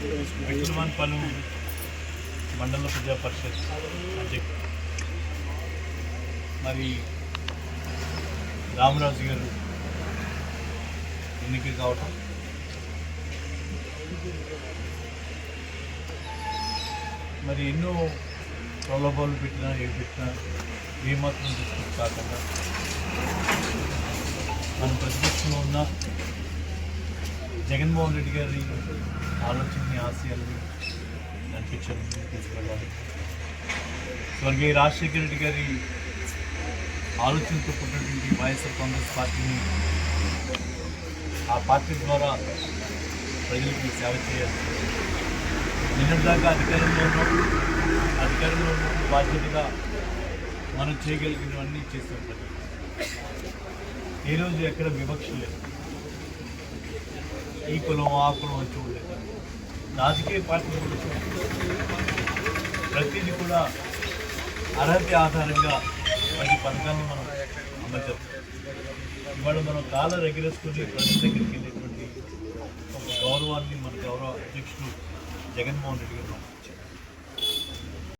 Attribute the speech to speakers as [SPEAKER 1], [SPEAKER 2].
[SPEAKER 1] విక్రమాన్ పలు మండల ప్రజా పరిషత్ మరి రామరాజు గారు ఎన్నిక కావటం. మరి ఎన్నో ప్రలోభాలు పెట్టినా ఏ పెట్టినా ఏమాత్రం దృష్టికి కాకుండా మన ప్రతిపక్షంలో ఉన్న జగన్మోహన్ రెడ్డి గారి ఆలోచనని ఆశయాలని నడిపించాలని తీసుకెళ్ళాలి. స్వర్గీయ రాజశేఖర రెడ్డి గారి ఆలోచనతో పుట్టినటువంటి వైఎస్ఆర్ కాంగ్రెస్ పార్టీని ఆ పార్టీ ద్వారా ప్రజలకు సేవ చేయాలి. నిన్నటిదాకా అధికారంలో ఉన్నాం అధికారంలో ఉన్నప్పుడు బాధ్యతగా మనం చేయగలిగినవన్నీ చేస్తాం ప్రజలు. ఏ రోజు ఎక్కడ వివక్ష లేదు. ఈ కులం ఆ కులం అని చూడలేదు. రాజకీయ పార్టీలు కూడా ప్రతిదీ కూడా అర్హత ఆధారంగా ప్రతి పథకాలను మనం అమలు చేస్తాం. ఇవాళ మనం కాలం ఎగరేసుకుని ప్రజల దగ్గరికి వెళ్ళేటువంటి ఒక గౌరవాన్ని మన గౌరవ అధ్యక్షుడు జగన్మోహన్ రెడ్డి గారు